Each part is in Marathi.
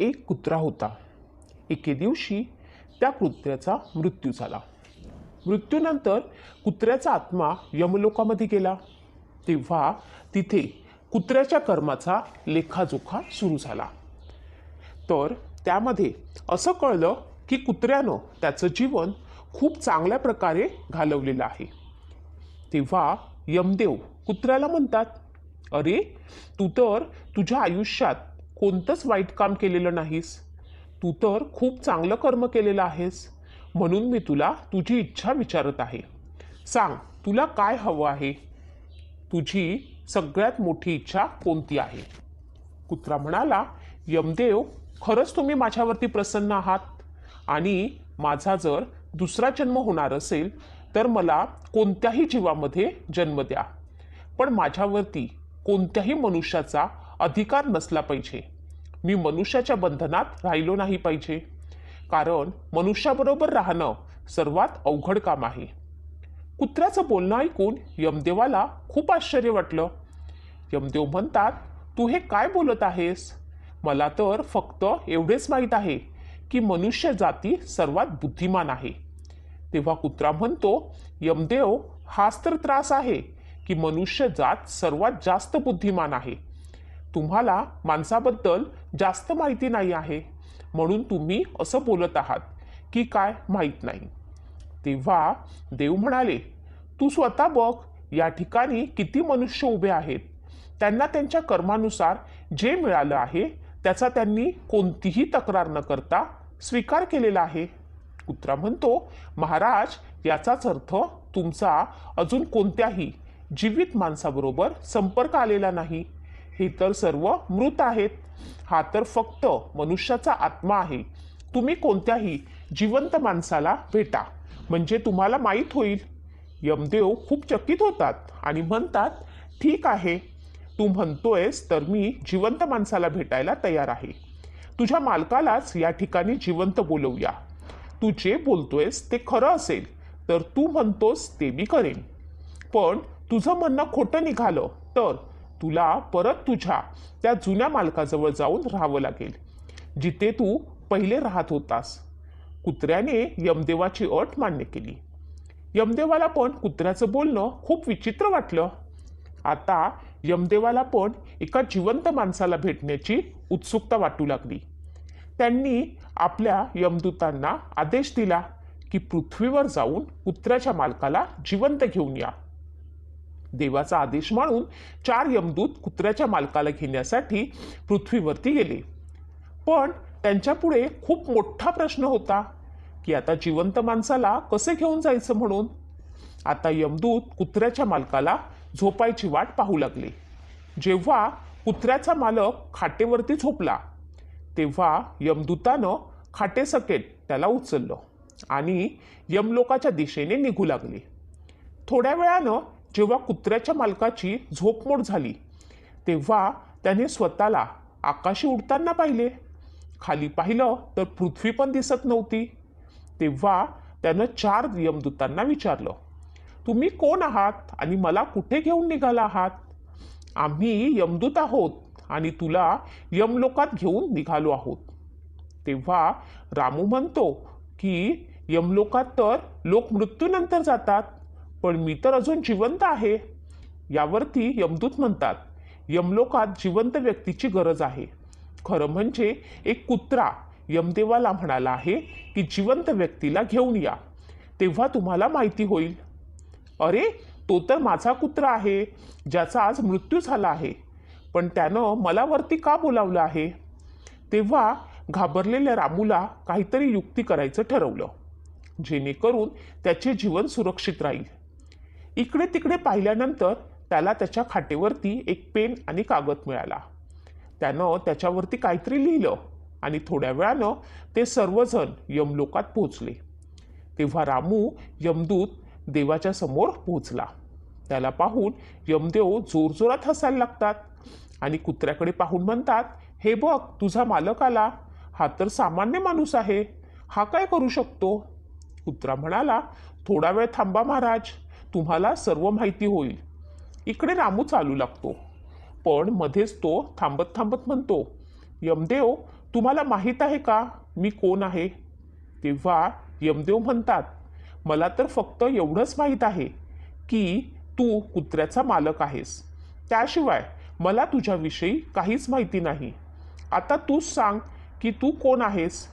एक कुत्रा होता. एके दिवशी त्या कुत्र्याचा मृत्यू झाला. मृत्यूनंतर कुत्र्याचा आत्मा यमलोकामध्ये गेला. तेव्हा तिथे कुत्र्याच्या कर्माचा लेखाजोखा सुरू झाला. तर त्यामध्ये असं कळलं की कुत्र्यानं त्याचं जीवन खूप चांगल्या प्रकारे घालवलेलं आहे. तेव्हा यमदेव कुत्र्याला म्हणतात अरे तू तर तुझ्या आयुष्यात कोणतंच वाईट काम केलेलं नाहीस. तू तर खूप चांगलं कर्म केलेलं आहेस. म्हणून मी तुला तुझी इच्छा विचारत आहे. सांग तुला काय हवं आहे? तुझी सगळ्यात मोठी इच्छा कोणती आहे? कुत्रा म्हणाला यमदेव खरंच तुम्ही माझ्यावरती प्रसन्न आहात? आणि माझा जर दुसरा जन्म होणार असेल तर मला कोणत्याही जीवामध्ये जन्म द्या. पण माझ्यावरती कोणत्याही मनुष्याचा अधिकार नसला पाहिजे. मी मनुष्याच्या बंधनात राहिलो नाही पाहिजे. कारण मनुष्याबरोबर राहणं सर्वात अवघड काम आहे. कुत्र्याचं बोलणं ऐकून यमदेवाला खूप आश्चर्य वाटलं. यमदेव म्हणतात तू हे काय बोलत आहेस? मला तर फक्त एवढेच माहीत आहे की मनुष्य जाती सर्वात बुद्धिमान आहे. तेव्हा कुत्रा म्हणतो यमदेव हाच तर त्रास आहे की मनुष्य जात सर्वात जास्त बुद्धिमान आहे. तुम्हाला माणसाबद्दल जास्त माहिती नाही आहे. म्हणून तुम्ही असं बोलत आहात की काय माहीत नाही. तेव्हा देव म्हणाले तू स्वतः बघ या ठिकाणी किती मनुष्य उभे आहेत. त्यांना त्यांच्या कर्मानुसार जे मिळालं आहे त्याचा त्यांनी कोणतीही तक्रार न करता स्वीकार केलेला आहे. कुत्रा म्हणतो महाराज याचाच अर्थ तुमचा अजून कोणत्याही जीवित माणसाबरोबर संपर्क आलेला नाही. हे तर सर्व मृत आहेत. हा तर फक्त मनुष्याचा आत्मा आहे. तुम्ही कोणत्याही जिवंत माणसाला भेटा. म्हणजे तुम्हाला माहीत होईल. यमदेव खूप चकित होतात आणि म्हणतात ठीक आहे. तू म्हणतोयस तर मी जिवंत माणसाला भेटायला तयार आहे. तुझ्या मालकालाच या ठिकाणी जिवंत बोलवूया. तू जे बोलतोयस ते खरं असेल तर तू म्हणतोस ते मी करेन. पण तुझं म्हणणं खोटं निघालं तर तुला परत तुझ्या त्या जुन्या मालकाजवळ जाऊन राहावं लागेल जिथे तू पहिले राहत होतास. कुत्र्याने यमदेवाची अट मान्य केली. यमदेवाला पण कुत्र्याचं बोलणं खूप विचित्र वाटलं. आता यमदेवाला पण एका जिवंत माणसाला भेटण्याची उत्सुकता वाटू लागली. त्यांनी आपल्या यमदूतांना आदेश दिला की पृथ्वीवर जाऊन कुत्र्याच्या मालकाला जिवंत घेऊन या. देवाचा आदेश मानून चार यमदूत कुत्र्याच्या मालकाला घेण्यासाठी पृथ्वीवरती गेले. पण त्यांच्यापुढे खूप मोठा प्रश्न होता की आता जिवंत माणसाला कसे घेऊन जायचं म्हणून? आता यमदूत कुत्र्याच्या मालकाला झोपायची वाट पाहू लागले. जेव्हा कुत्र्याचा मालक खाटेवरती झोपला तेव्हा यमदूतानं खाटेसकेट त्याला उचललं आणि यमलोकाच्या दिशेने निघू लागले. थोड्या वेळानं जेव्हा कुत्र्याच्या मालकाची झोपमोड झाली तेव्हा त्याने स्वतःला आकाशी उडताना पाहिले. खाली पाहिलं तर पृथ्वी पण दिसत नव्हती. तेव्हा त्यानं चार यमदूतांना विचारलं तुम्ही कोण आहात आणि मला कुठे घेऊन निघाला आहात? आम्ही यमदूत आहोत आणि तुला यमलोकात घेऊन निघालो आहोत. तेव्हा रामू म्हणतो की यमलोकात तर लोक मृत्यूनंतर जातात. पण मी तर अजून जिवंत आहे. यावरती यमदूत म्हणतात यमलोकात जिवंत व्यक्तीची गरज आहे. खरं म्हणजे एक कुत्रा यमदेवाला म्हणाला आहे की जिवंत व्यक्तीला घेऊन या. तेव्हा तुम्हाला माहिती होईल. अरे तो तर माझा कुत्रा आहे ज्याचा आज मृत्यू झाला आहे. पण त्यानं मला वरती का बोलावलं आहे? तेव्हा घाबरलेल्या रामूला काहीतरी युक्ती करायचं ठरवलं. जेणेकरून त्याचे जीवन सुरक्षित राहील. इकडे तिकडे पाहिल्यानंतर त्याला त्याच्या खाटेवरती एक पेन आणि कागद मिळाला. त्यानं त्याच्यावरती काहीतरी लिहिलं आणि थोड्या वेळानं ते सर्वजण यमलोकात पोहोचले. तेव्हा रामू यमदूत देवाच्या समोर पोहोचला. त्याला पाहून यमदेव जोरजोरात हसायला लागतात आणि कुत्र्याकडे पाहून म्हणतात हे बघ तुझा मालक आला. हा तर सामान्य माणूस आहे. हा काय करू शकतो? कुत्रा म्हणाला थोडा वेळ थांबा महाराज. तुम्हाला सर्व माहिती होईल. इकडे रामू चालू लागतो. पण मध्येच तो थांबत थांबत म्हणतो यमदेव तुम्हाला माहीत आहे का मी कोण आहे? तेव्हा यमदेव म्हणतात मला तर फक्त एवढंच माहीत आहे की तू कुत्र्याचा मालक आहेस. त्याशिवाय मला तुझ्याविषयी काहीच माहिती नाही. आता तूच सांग की तू कोण आहेस?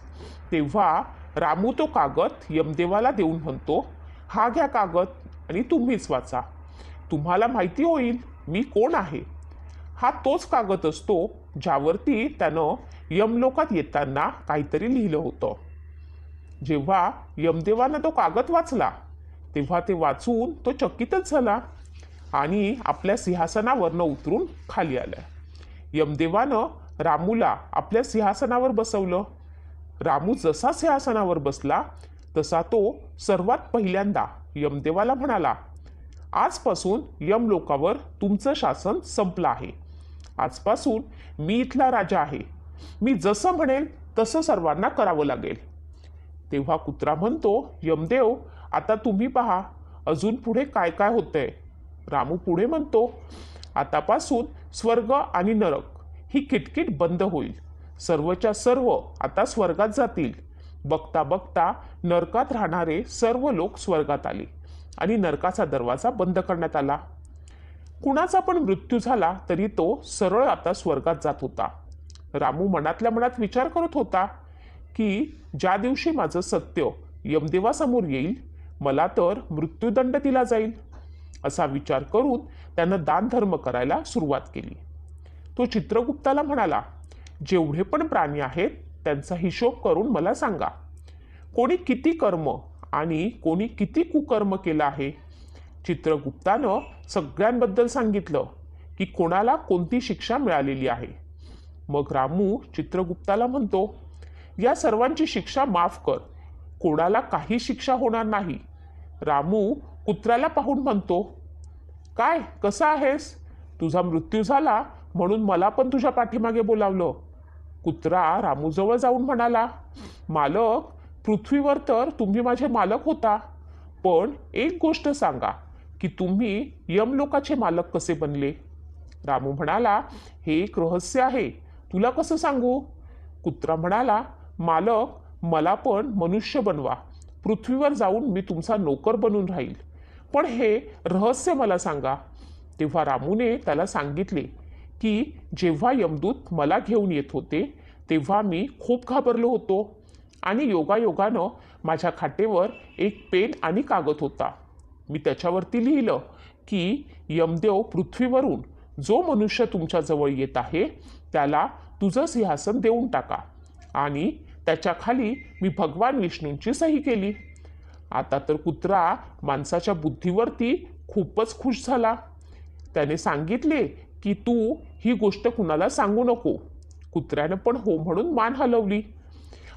तेव्हा रामू तो कागद यमदेवाला देऊन म्हणतो हा घ्या कागद. आणि तुम्हीच वाचा. तुम्हाला माहिती होईल मी कोण आहे. हा तोच कागद असतो ज्यावरती त्यानं यमलोकात येताना काहीतरी लिहिलं होतं. जेव्हा यमदेवानं तो कागद वाचला तेव्हा ते वाचून तो चकितच झाला आणि आपल्या सिंहासनावरनं उतरून खाली आला. यमदेवानं रामूला आपल्या सिंहासनावर बसवलं. रामू जसा सिंहासनावर बसला तसा तो सर्वात पहिल्यांदा यमदेवाला म्हणाला आजपासून यमलोकावर तुमचं शासन संपलं आहे. आजपासून मी इथला राजा आहे. मी जसं म्हणेल तसं सर्वांना करावं लागेल. तेव्हा कुत्रा म्हणतो यमदेव आता तुम्ही पहा अजून पुढे काय काय होतंय? रामू पुढे म्हणतो आतापासून स्वर्ग आणि नरक ही किटकिट बंद होईल. सर्वच्या सर्व आता स्वर्गात जातील. बघता बघता नरकात राहणारे सर्व लोक स्वर्गात आले आणि नरकाचा दरवाजा बंद करण्यात आला. कुणाचा पण मृत्यू झाला तरी तो सरळ आता स्वर्गात जात होता. रामू मनातल्या मनात विचार करत होता की ज्या दिवशी माझं सत्य यमदेवासमोर येईल मला तर मृत्यूदंड दिला जाईल असा विचार करून त्यानं दानधर्म करायला सुरुवात केली. तो चित्रगुप्ताला म्हणाला जेवढे पण प्राणी आहेत त्यांचा हिशोब करून मला सांगा. कोणी किती कर्म आणि कोणी किती कुकर्म केलं आहे? चित्रगुप्तानं सगळ्यांबद्दल सांगितलं की कोणाला कोणती शिक्षा मिळालेली आहे. मग रामू चित्रगुप्ताला म्हणतो या सर्वांची शिक्षा माफ कर. कोणाला काही शिक्षा होणार नाही. रामू कुत्र्याला पाहून म्हणतो काय कसा आहेस? तुझा मृत्यू झाला म्हणून मला पण तुझ्या पाठीमागे बोलावलं. कुत्रा रामूजवळ जाऊन म्हणाला मालक पृथ्वीवर तर तुम्ही माझे मालक होता पण एक गोष्ट सांगा की तुम्ही यमलोकाचे मालक कसे बनले? रामू म्हणाला हे एक रहस्य आहे तुला कसं सांगू? कुत्रा म्हणाला मालक मला पण मनुष्य बनवा पृथ्वीवर जाऊन मी तुमचा नोकर बनून राहील. पण हे रहस्य मला सांगा. तेव्हा रामूने त्याला सांगितले की जेव्हा यमदूत मला घेऊन येत होते तेव्हा मी खूप घाबरलो होतो आणि योगायोगानं माझ्या खाटेवर एक पेन आणि कागद होता. मी त्याच्यावरती लिहिलं की यमदेव पृथ्वीवरून जो मनुष्य तुमच्याजवळ येत आहे त्याला तुझं सिंहासन देऊन टाका. आणि त्याच्याखाली मी भगवान विष्णूंची सही केली. आता तर कुत्रा माणसाच्या बुद्धीवरती खूपच खुश झाला. त्याने सांगितले की तू ही गोष्ट कुणाला सांगू नको. कुत्र्यानं पण हो म्हणून मान हलवली.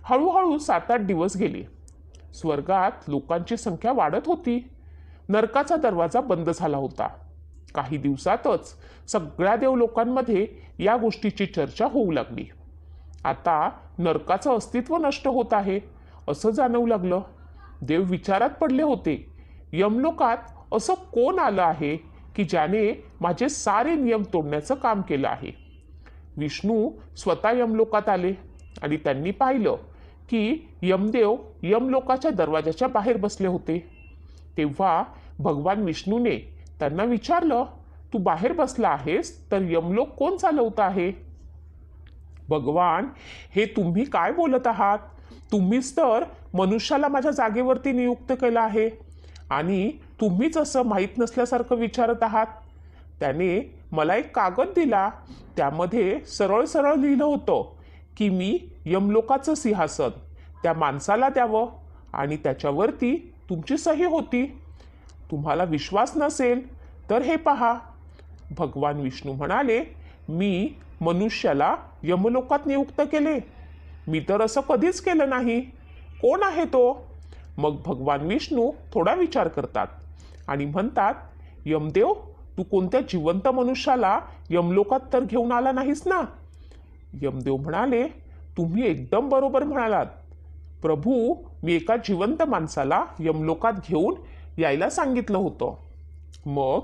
हळूहळू सात आठ दिवस गेले. स्वर्गात लोकांची संख्या वाढत होती. नरकाचा दरवाजा बंद झाला होता. काही दिवसातच सगळ्या देव लोकांमध्ये या गोष्टीची चर्चा होऊ लागली. आता नरकाचं अस्तित्व नष्ट होत आहे असं जाणवू लागलं. देव विचारात पडले होते यमलोकात असं कोण आलं आहे? की ज्याने माझे सारे नियम तोडण्याचं काम केलं आहे. विष्णू स्वतः यमलोकात आले आणि त्यांनी पाहिलं की यमदेव यमलोकाच्या दरवाजाच्या बाहेर बसले होते. तेव्हा भगवान विष्णूने त्यांना विचारलं तू बाहेर बसला आहेस तर यमलोक कोण चालवत आहे? भगवान हे तुम्ही काय बोलत आहात? तुम्हीच तर मनुष्याला माझ्या जागेवरती नियुक्त केलं आहे. आणि तुम्हीच असं माहीत नसल्यासारखं विचारत आहात? त्याने मला एक कागद दिला. त्यामध्ये सरळ सरळ लिहिलं होतं की मी यमलोकाचं सिंहासन त्या माणसाला द्यावं आणि त्याच्यावरती तुमची सही होती. तुम्हाला विश्वास नसेल तर हे पहा. भगवान विष्णू म्हणाले मी मनुष्याला यमलोकात नियुक्त केले. मी तर असं कधीच केलं नाही. कोण आहे तो? मग भगवान विष्णू थोडा विचार करतात आणि म्हणतात यमदेव तू कोणत्या जिवंत मनुष्याला यमलोकात तर घेऊन आला नाहीस ना? यमदेव म्हणाले तुम्ही एकदम बरोबर म्हणालात. प्रभू मी एका जिवंत माणसाला यमलोकात घेऊन यायला सांगितलं होतं. मग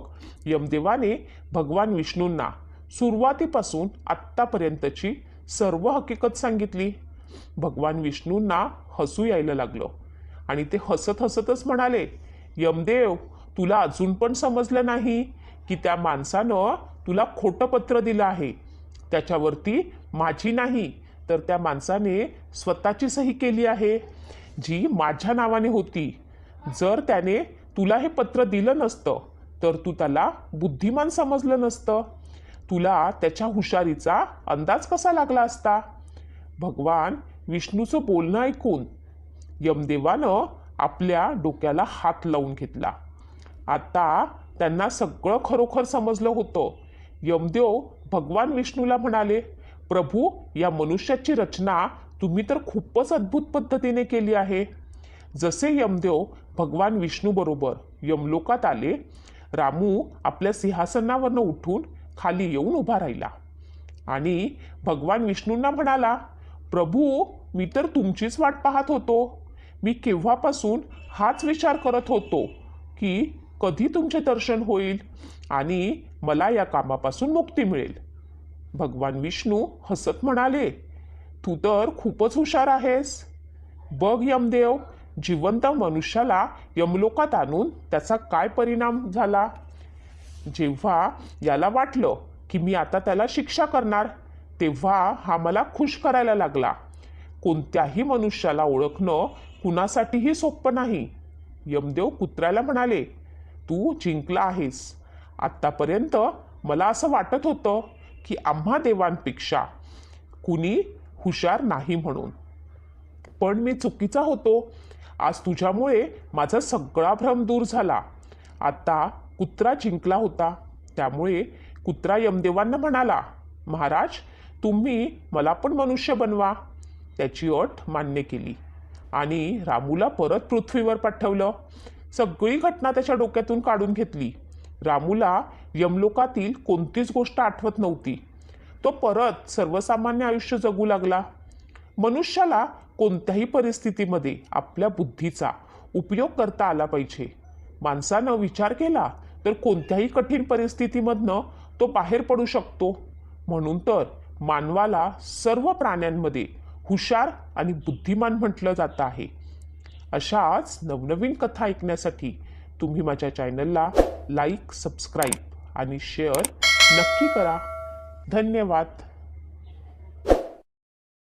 यमदेवाने भगवान विष्णूंना सुरुवातीपासून आत्तापर्यंतची सर्व हकीकत सांगितली. भगवान विष्णूंना हसू यायला लागलं. आणि ते हसत हसतच म्हणाले यमदेव तुला अजून पण समजलं नाही की त्या माणसानं तुला खोटं पत्र दिलं आहे. त्याच्यावरती माझी नाही तर त्या माणसाने स्वतःची सही केली आहे जी माझ्या नावाने होती. जर त्याने तुला हे पत्र दिलं नसतं तर तू त्याला बुद्धिमान समजलं नसतं. तुला त्याच्या हुशारीचा अंदाज कसा लागला असता? भगवान विष्णूचं बोलणं ऐकून यमदेवानं आपल्या डोक्याला हात लावून घेतला. आता त्यांना सगळं खरोखर समजलं होतं. यमदेव भगवान विष्णूला म्हणाले प्रभू या मनुष्याची रचना तुम्ही तर खूपच अद्भुत पद्धतीने केली आहे. जसे यमदेव भगवान विष्णूबरोबर यमलोकात आले रामू आपल्या सिंहासनावरनं उठून खाली येऊन उभा राहिला आणि भगवान विष्णूंना म्हणाला प्रभू मी तर तुमचीच वाट पाहत होतो. मी केव्हापासून हाच विचार करत होतो की कधी तुमचे दर्शन होईल आणि मला या कामापासून मुक्ती मिळेल? भगवान विष्णू हसत म्हणाले तू तर खूपच हुशार आहेस. बघ यमदेव जिवंत मनुष्याला यमलोकात आणून त्याचा काय परिणाम झाला? जेव्हा याला वाटलं की मी आता त्याला शिक्षा करणार तेव्हा हा मला खुश करायला लागला. कोणत्याही मनुष्याला ओळखणं कुणासाठीही सोपं नाही. यमदेव कुत्र्याला म्हणाले तू जिंकला आहेस. आत्तापर्यंत मला असं वाटत होतं की आम्हा देवांपेक्षा कुणी हुशार नाही म्हणून. पण मी चुकीचा होतो. आज तुझ्यामुळे माझा सगळा भ्रम दूर झाला. आता कुत्रा जिंकला होता. त्यामुळे कुत्रा यमदेवांना म्हणाला महाराज तुम्ही मला पण मनुष्य बनवा. त्याची अट मान्य केली. आणि रामूला परत पृथ्वीवर पाठवलं. सगळी घटना त्याच्या डोक्यातून काढून घेतली. रामूला यमलोकातील कोणतीच गोष्ट आठवत नव्हती. तो परत सर्वसामान्य आयुष्य जगू लागला. मनुष्याला कोणत्याही परिस्थितीमध्ये आपल्या बुद्धीचा उपयोग करता आला पाहिजे. माणसानं विचार केला तर कोणत्याही कठीण परिस्थितीमधनं तो बाहेर पडू शकतो. म्हणून तर मानवाला सर्व प्राण्यांमध्ये हुशार आणि बुद्धिमान म्हटलं जातं आहे. अशाच नवनवीन कथा ऐकण्यासाठी तुम्ही माझ्या चॅनलला लाईक सबस्क्राईब आणि शेअर नक्की करा. धन्यवाद.